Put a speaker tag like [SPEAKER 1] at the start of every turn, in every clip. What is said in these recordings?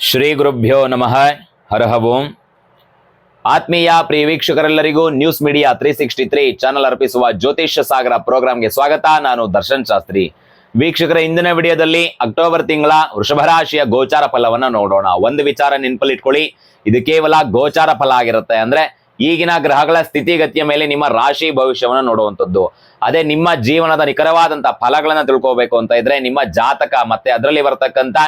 [SPEAKER 1] ಶ್ರೀ ಗುರುಭ್ಯೋ ನಮಃ ಹರಹ ಆತ್ಮೀಯ ಪ್ರಿಯ ವೀಕ್ಷಕರೆಲ್ಲರಿಗೂ news media three sixty three channel ಅರ್ಪಿಸುವ ಜ್ಯೋತಿಷ್ಯ ಸಾಗರ ಪ್ರೋಗ್ರಾಂಗೆ ಸ್ವಾಗತ. ನಾನು ದರ್ಶನ್ ಶಾಸ್ತ್ರಿ. ವೀಕ್ಷಕರ, ಇಂದಿನ ವಿಡಿಯೋದಲ್ಲಿ ಅಕ್ಟೋಬರ್ ತಿಂಗಳ ವೃಷಭ ರಾಶಿಯ ಗೋಚಾರ ಫಲವನ್ನ ನೋಡೋಣ. ಒಂದು ವಿಚಾರ ನೆನಪಲ್ಲಿಟ್ಕೊಳ್ಳಿ ಇದು ಕೇವಲ ಗೋಚಾರ ಫಲ ಆಗಿರುತ್ತೆ. ಅಂದ್ರೆ ಈಗಿನ ಗ್ರಹಗಳ ಸ್ಥಿತಿಗತಿಯ ಮೇಲೆ ನಿಮ್ಮ ರಾಶಿ ಭವಿಷ್ಯವನ್ನು ನೋಡುವಂಥದ್ದು. ಅದೇ ನಿಮ್ಮ ಜೀವನದ ನಿಖರವಾದಂತಹ ಫಲಗಳನ್ನ ತಿಳ್ಕೋಬೇಕು ಅಂತ ಇದ್ರೆ ನಿಮ್ಮ ಜಾತಕ ಮತ್ತೆ ಅದರಲ್ಲಿ ಬರ್ತಕ್ಕಂತ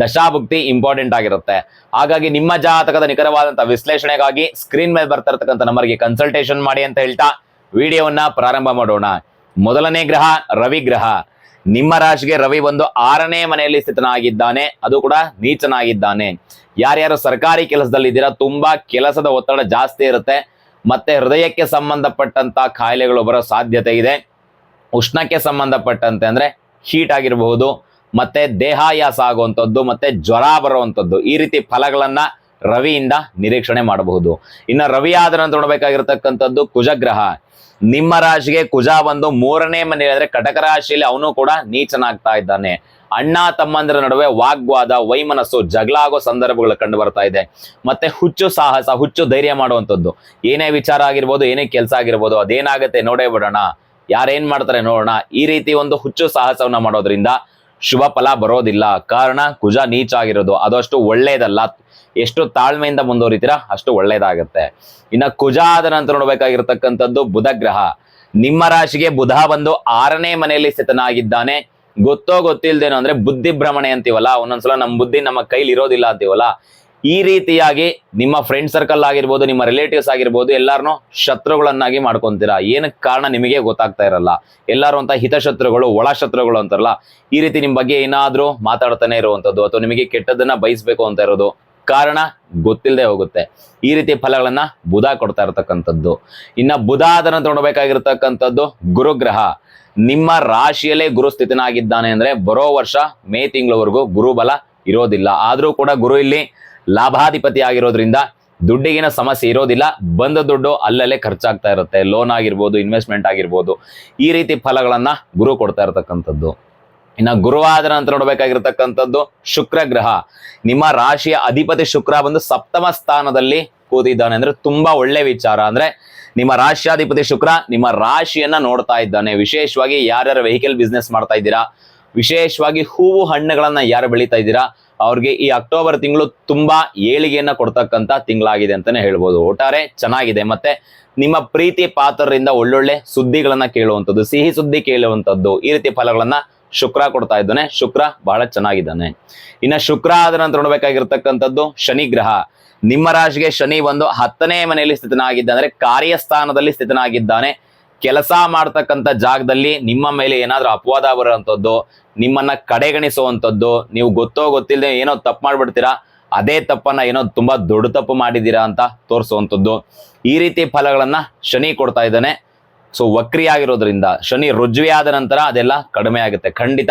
[SPEAKER 1] ದಶಾಭುಕ್ತಿ ಇಂಪಾರ್ಟೆಂಟ್ ಆಗಿರುತ್ತೆ. ಹಾಗಾಗಿ ನಿಮ್ಮ ಜಾತಕದ ನಿಖರವಾದಂತಹ ವಿಶ್ಲೇಷಣೆಗಾಗಿ ಸ್ಕ್ರೀನ್ ಮೇಲೆ ಬರ್ತಾ ಇರತಕ್ಕಂಥ ನಂಬರ್ಗೆ ಕನ್ಸಲ್ಟೇಷನ್ ಮಾಡಿ ಅಂತ ಹೇಳ್ತಾ ವಿಡಿಯೋವನ್ನ ಪ್ರಾರಂಭ ಮಾಡೋಣ. ಮೊದಲನೇ ಗ್ರಹ ರವಿ ಗ್ರಹ. ನಿಮ್ಮ ರಾಶಿಗೆ ರವಿ ಒಂದು ಆರನೇ ಮನೆಯಲ್ಲಿ ಸ್ಥಿತನಾಗಿದ್ದಾನೆ. ಅದು ಕೂಡ ನೀಚನಾಗಿದ್ದಾನೆ. ಯಾರ್ಯಾರು ಸರ್ಕಾರಿ ಕೆಲಸದಲ್ಲಿ ಇದ್ದೀರಾ, ತುಂಬಾ ಕೆಲಸದ ಒತ್ತಡ ಜಾಸ್ತಿ ಇರುತ್ತೆ. ಮತ್ತೆ ಹೃದಯಕ್ಕೆ ಸಂಬಂಧಪಟ್ಟಂತ ಕಾಯಿಲೆಗಳು ಬರೋ ಸಾಧ್ಯತೆ ಇದೆ. ಉಷ್ಣಕ್ಕೆ ಸಂಬಂಧಪಟ್ಟಂತೆ ಅಂದ್ರೆ ಹೀಟ್ ಆಗಿರಬಹುದು. ಮತ್ತೆ ದೇಹಾಯಾಸ ಆಗುವಂಥದ್ದು ಮತ್ತೆ ಜ್ವರ ಬರುವಂಥದ್ದು, ಈ ರೀತಿ ಫಲಗಳನ್ನ ರವಿಯಿಂದ ನಿರೀಕ್ಷಣೆ ಮಾಡಬಹುದು. ಇನ್ನು ರವಿ ಆದ ನಂತರ ನೋಡಬೇಕಾಗಿರ್ತಕ್ಕಂಥದ್ದು ಕುಜಗ್ರಹ. ನಿಮ್ಮ ರಾಶಿಗೆ ಕುಜ ಬಂದು ಮೂರನೇ ಮನೆ ಅಂದ್ರೆ ಕಟಕ ರಾಶಿಯಲ್ಲಿ ಅವನು ಕೂಡ ನೀಚನಾಗ್ತಾ ಇದ್ದಾನೆ. ಅಣ್ಣ ತಮ್ಮಂದರ ನಡುವೆ ವಾಗ್ವಾದ, ವೈಮನಸ್ಸು, ಜಗಳ ಆಗೋ ಸಂದರ್ಭಗಳು ಕಂಡು ಬರ್ತಾ ಇದೆ. ಮತ್ತೆ ಹುಚ್ಚು ಸಾಹಸ, ಹುಚ್ಚು ಧೈರ್ಯ ಮಾಡುವಂಥದ್ದು. ಏನೇ ವಿಚಾರ ಆಗಿರ್ಬೋದು, ಏನೇ ಕೆಲಸ ಆಗಿರ್ಬೋದು, ಅದೇನಾಗುತ್ತೆ ನೋಡೇ ಬಿಡೋಣ. ಯಾರೇನ್ ಮಾಡ್ತಾರೆ ನೋಡೋಣ. ಈ ರೀತಿ ಒಂದು ಹುಚ್ಚು ಸಾಹಸವನ್ನ ಮಾಡೋದ್ರಿಂದ ಶುಭ ಫಲ ಬರೋದಿಲ್ಲ. ಕಾರಣ ಕುಜ ನೀಚ ಆಗಿರೋದು ಅದು ಅಷ್ಟು ಒಳ್ಳೇದಲ್ಲ. ಎಷ್ಟು ತಾಳ್ಮೆಯಿಂದ ಮುಂದುವರಿತೀರಾ, ಅಷ್ಟು ಒಳ್ಳೇದಾಗತ್ತೆ. ಇನ್ನ ಕುಜ ಆದ ನಂತರ ನೋಡ್ಬೇಕಾಗಿರ್ತಕ್ಕಂಥದ್ದು ಬುಧ ಗ್ರಹ ನಿಮ್ಮ ರಾಶಿಗೆ ಬುಧ ಬಂದು ಆರನೇ ಮನೆಯಲ್ಲಿ ಸ್ಥಿತನಾಗಿದ್ದಾನೆ. ಗೊತ್ತೋ ಗೊತ್ತಿಲ್ದೇನೋ ಅಂದ್ರೆ ಬುದ್ಧಿ ಭ್ರಮಣೆ ಅಂತೀವಲ್ಲ. ಒಂದೊಂದ್ಸಲ ನಮ್ಮ ಬುದ್ಧಿ ನಮ್ಮ ಕೈಲಿ ಇರೋದಿಲ್ಲ ಅಂತೀವಲ್ಲ. ಈ ರೀತಿಯಾಗಿ ನಿಮ್ಮ ಫ್ರೆಂಡ್ ಸರ್ಕಲ್ ಆಗಿರ್ಬೋದು, ನಿಮ್ಮ ರಿಲೇಟಿವ್ಸ್ ಆಗಿರ್ಬೋದು ಎಲ್ಲಾರನ್ನೂ ಶತ್ರುಗಳನ್ನಾಗಿ ಮಾಡ್ಕೊಂತೀರಾ? ಏನಕ್ಕೆ ಕಾರಣ ನಿಮಗೆ ಗೊತ್ತಾಗ್ತಾ ಇರಲ್ಲ. ಎಲ್ಲರೂ ಅಂತ ಹಿತಶತ್ರುಗಳು, ಒಳ ಶತ್ರುಗಳು ಅಂತಾರಲ್ಲ, ಈ ರೀತಿ ನಿಮ್ಮ ಬಗ್ಗೆ ಏನಾದರೂ ಮಾತಾಡ್ತಾನೆ ಇರುವಂಥದ್ದು ಅಥವಾ ನಿಮಗೆ ಕೆಟ್ಟದನ್ನ ಬಯಸ್ಬೇಕು ಅಂತ ಇರೋದು ಕಾರಣ ಗೊತ್ತಿಲ್ಲದೆ ಹೋಗುತ್ತೆ. ಈ ರೀತಿ ಫಲಗಳನ್ನ ಬುಧ ಕೊಡ್ತಾ ಇರತಕ್ಕಂಥದ್ದು. ಇನ್ನ ಬುಧ ಅದನ್ನು ನಂತರ ನೋಡ್ಬೇಕಾಗಿರ್ತಕ್ಕಂಥದ್ದು ಗುರುಗ್ರಹ. ನಿಮ್ಮ ರಾಶಿಯಲ್ಲೇ ಗುರು ಸ್ಥಿತನಾಗಿದ್ದಾನೆ ಅಂದ್ರೆ ಬರೋ ವರ್ಷ ಮೇ ತಿಂಗಳವರೆಗೂ ಗುರುಬಲ ಇರೋದಿಲ್ಲ. ಆದರೂ ಕೂಡ ಗುರು ಇಲ್ಲಿ ಲಾಭಾಧಿಪತಿ ಆಗಿರೋದ್ರಿಂದ ದುಡ್ಡಿಗಿನ ಸಮಸ್ಯೆ ಇರೋದಿಲ್ಲ. ಬಂದ ದುಡ್ಡು ಅಲ್ಲಲ್ಲೇ ಖರ್ಚಾಗ್ತಾ ಇರುತ್ತೆ. ಲೋನ್ ಆಗಿರ್ಬೋದು ಇನ್ವೆಸ್ಟ್ಮೆಂಟ್ ಆಗಿರ್ಬೋದು. ಈ ರೀತಿ ಫಲಗಳನ್ನ ಗುರು ಕೊಡ್ತಾ ಇರತಕ್ಕಂಥದ್ದು. ಇನ್ನ ಗುರುವಾದ ನಂತರ ನೋಡಬೇಕಾಗಿರ್ತಕ್ಕಂಥದ್ದು ಶುಕ್ರ ಗ್ರಹ. ನಿಮ್ಮ ರಾಶಿಯ ಅಧಿಪತಿ ಶುಕ್ರ ಬಂದು ಸಪ್ತಮ ಸ್ಥಾನದಲ್ಲಿ ಕೂತಿದ್ದಾನೆ ಅಂದ್ರೆ ತುಂಬಾ ಒಳ್ಳೆ ವಿಚಾರ. ಅಂದ್ರೆ ನಿಮ್ಮ ರಾಶ್ಯಾಧಿಪತಿ ಶುಕ್ರ ನಿಮ್ಮ ರಾಶಿಯನ್ನ ನೋಡ್ತಾ ಇದ್ದಾನೆ. ವಿಶೇಷವಾಗಿ ಯಾರ್ಯಾರ ವೆಹಿಕಲ್ ಬಿಸ್ನೆಸ್ ಮಾಡ್ತಾ ಇದ್ದೀರಾ? ವಿಶೇಷವಾಗಿ ಹೂವು ಹಣ್ಣುಗಳನ್ನ ಯಾರು ಬೆಳೀತಾ ಇದ್ದೀರಾ, ಅವ್ರಿಗೆ ಈ ಅಕ್ಟೋಬರ್ ತಿಂಗಳು ತುಂಬಾ ಏಳಿಗೆಯನ್ನ ಕೊಡ್ತಕ್ಕಂತ ತಿಂಗಳಾಗಿದೆ ಅಂತಾನೆ ಹೇಳ್ಬೋದು. ಒಟ್ಟಾರೆ ಚೆನ್ನಾಗಿದೆ. ಮತ್ತೆ ನಿಮ್ಮ ಪ್ರೀತಿ ಪಾತ್ರರಿಂದ ಒಳ್ಳೊಳ್ಳೆ ಸುದ್ದಿಗಳನ್ನ ಕೇಳುವಂಥದ್ದು, ಸಿಹಿ ಸುದ್ದಿ ಕೇಳುವಂಥದ್ದು ಈ ರೀತಿ ಫಲಗಳನ್ನ ಶುಕ್ರ ಕೊಡ್ತಾ ಇದ್ದಾನೆ. ಶುಕ್ರ ಬಹಳ ಚೆನ್ನಾಗಿದ್ದಾನೆ. ಇನ್ನ ಶುಕ್ರ ಆದ ನಂತರ ನೋಡ್ಬೇಕಾಗಿರ್ತಕ್ಕಂಥದ್ದು ಶನಿ ಗ್ರಹ. ನಿಮ್ಮ ರಾಶಿಗೆ ಶನಿ ಒಂದು ಹತ್ತನೇ ಮನೆಯಲ್ಲಿ ಸ್ಥಿತನಾಗಿದ್ದ ಅಂದ್ರೆ ಕಾರ್ಯಸ್ಥಾನದಲ್ಲಿ ಸ್ಥಿತನಾಗಿದ್ದಾನೆ. ಕೆಲಸ ಮಾಡ್ತಕ್ಕಂಥ ಜಾಗದಲ್ಲಿ ನಿಮ್ಮ ಮೇಲೆ ಏನಾದರೂ ಅಪವಾದ ಬರುವಂಥದ್ದು, ನಿಮ್ಮನ್ನ ಕಡೆಗಣಿಸುವಂಥದ್ದು, ನೀವು ಗೊತ್ತೋ ಗೊತ್ತಿಲ್ಲದೆ ಏನೋ ತಪ್ಪು ಮಾಡ್ಬಿಡ್ತೀರಾ, ಅದೇ ತಪ್ಪನ್ನ ಏನೋ ತುಂಬಾ ದೊಡ್ಡ ತಪ್ಪು ಮಾಡಿದ್ದೀರಾ ಅಂತ ತೋರಿಸುವಂಥದ್ದು. ಈ ರೀತಿ ಫಲಗಳನ್ನ ಶನಿ ಕೊಡ್ತಾ ಇದ್ದಾನೆ. ಸೊ ವಕ್ರಿಯಾಗಿರೋದ್ರಿಂದ ಶನಿ ರುಜ್ವಿ ಆದ ನಂತರ ಅದೆಲ್ಲ ಕಡಿಮೆ ಆಗುತ್ತೆ. ಖಂಡಿತ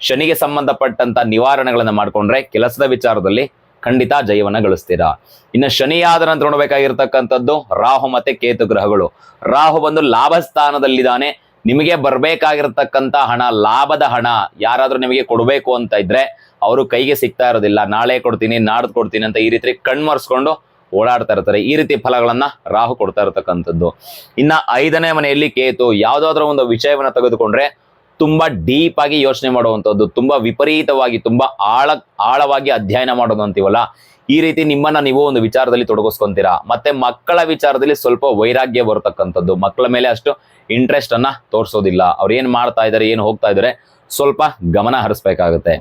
[SPEAKER 1] ಶನಿಗೆ ಸಂಬಂಧಪಟ್ಟಂತ ನಿವಾರಣೆಗಳನ್ನು ಮಾಡಿಕೊಂಡ್ರೆ ಕೆಲಸದ ವಿಚಾರದಲ್ಲಿ ಖಂಡಿತ ಜಯವನ್ನ ಗಳಿಸ್ತೀರಾ ಇನ್ನು ಶನಿ ಆದ ನಂತರ ನೋಡ್ಬೇಕಾಗಿರ್ತಕ್ಕಂಥದ್ದು ರಾಹು ಮತ್ತೆ ಕೇತು ಗ್ರಹಗಳು. ರಾಹು ಬಂದು ಲಾಭ ಸ್ಥಾನದಲ್ಲಿದ್ದಾನೆ ನಿಮಗೆ ಬರ್ಬೇಕಾಗಿರ್ತಕ್ಕಂಥ ಹಣ, ಲಾಭದ ಹಣ ಯಾರಾದರೂ ನಿಮಗೆ ಕೊಡಬೇಕು ಅಂತ ಇದ್ರೆ ಅವರು ಕೈಗೆ ಸಿಗ್ತಾ ಇರೋದಿಲ್ಲ. ನಾಳೆ ಕೊಡ್ತೀನಿ, ನಾಡ್ದು ಕೊಡ್ತೀನಿ ಅಂತ ಈ ರೀತಿ ಕಣ್ಮರ್ಸ್ಕೊಂಡು ಓಡಾಡ್ತಾ ಇರ್ತಾರೆ. ಈ ರೀತಿ ಫಲಗಳನ್ನ ರಾಹು ಕೊಡ್ತಾ ಇರತಕ್ಕಂಥದ್ದು. ಇನ್ನ ಐದನೇ ಮನೆಯಲ್ಲಿ ಕೇತು, ಯಾವುದಾದ್ರೂ ಒಂದು ವಿಷಯವನ್ನು ತೆಗೆದುಕೊಂಡ್ರೆ ತುಂಬಾ ಡೀಪ್ ಆಗಿ ಯೋಚನೆ ಮಾಡುವಂಥದ್ದು ತುಂಬಾ ವಿಪರೀತವಾಗಿ, ತುಂಬಾ ಆಳ, ಆಳವಾಗಿ ಅಧ್ಯಯನ ಮಾಡೋದು ಅಂತೀವಲ್ಲ, ಈ ರೀತಿ ನಿಮ್ಮನ್ನ ನೀವು ಒಂದು ವಿಚಾರದಲ್ಲಿ ತೊಡಗಿಸ್ಕೊಂತೀರಾ? ಮತ್ತೆ ಮಕ್ಕಳ ವಿಚಾರದಲ್ಲಿ ಸ್ವಲ್ಪ ವೈರಾಗ್ಯ ಬರತಕ್ಕಂಥದ್ದು, ಮಕ್ಕಳ ಮೇಲೆ ಅಷ್ಟು ಇಂಟ್ರೆಸ್ಟ್ ಅನ್ನ ತೋರಿಸೋದಿಲ್ಲ, ಅವ್ರು ಏನ್ ಮಾಡ್ತಾ ಇದ್ದಾರೆ ಏನು ಹೋಗ್ತಾ ಇದ್ದಾರೆ ಸ್ವಲ್ಪ ಗಮನ ಹರಿಸ್ಬೇಕಾಗುತ್ತೆ.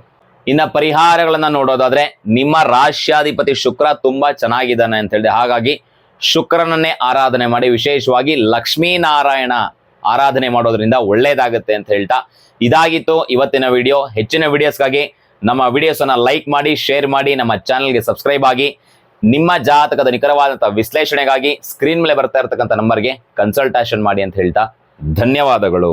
[SPEAKER 1] ಇನ್ನ ಪರಿಹಾರಗಳನ್ನ ನೋಡೋದಾದ್ರೆ, ನಿಮ್ಮ ರಾಶ್ಯಾಧಿಪತಿ ಶುಕ್ರ ತುಂಬಾ ಚೆನ್ನಾಗಿದ್ದಾನೆ ಅಂತ ಹೇಳಿದೆ, ಹಾಗಾಗಿ ಶುಕ್ರನನ್ನೇ ಆರಾಧನೆ ಮಾಡಿ, ವಿಶೇಷವಾಗಿ ಲಕ್ಷ್ಮೀನಾರಾಯಣ ಆರಾಧನೆ ಮಾಡೋದ್ರಿಂದ ಒಳ್ಳೇದಾಗುತ್ತೆ ಅಂತ ಹೇಳ್ತಾ ಇದಾಗಿತ್ತು ಇವತ್ತಿನ ವಿಡಿಯೋ. ಹೆಚ್ಚಿನ ವಿಡಿಯೋಸ್ಗಾಗಿ ನಮ್ಮ ವಿಡಿಯೋಸ್ ಅನ್ನ ಲೈಕ್ ಮಾಡಿ ಶೇರ್ ಮಾಡಿ, ನಮ್ಮ ಚಾನಲ್ಗೆ ಸಬ್ಸ್ಕ್ರೈಬ್ ಆಗಿ, ನಿಮ್ಮ ಜಾತಕದ ನಿಖರವಾದಂತಹ ವಿಶ್ಲೇಷಣೆಗಾಗಿ ಸ್ಕ್ರೀನ್ ಮೇಲೆ ಬರ್ತಾ ಇರತಕ್ಕಂಥ ನಂಬರ್ಗೆ ಕನ್ಸಲ್ಟೇಷನ್ ಮಾಡಿ ಅಂತ ಹೇಳ್ತಾ ಧನ್ಯವಾದಗಳು.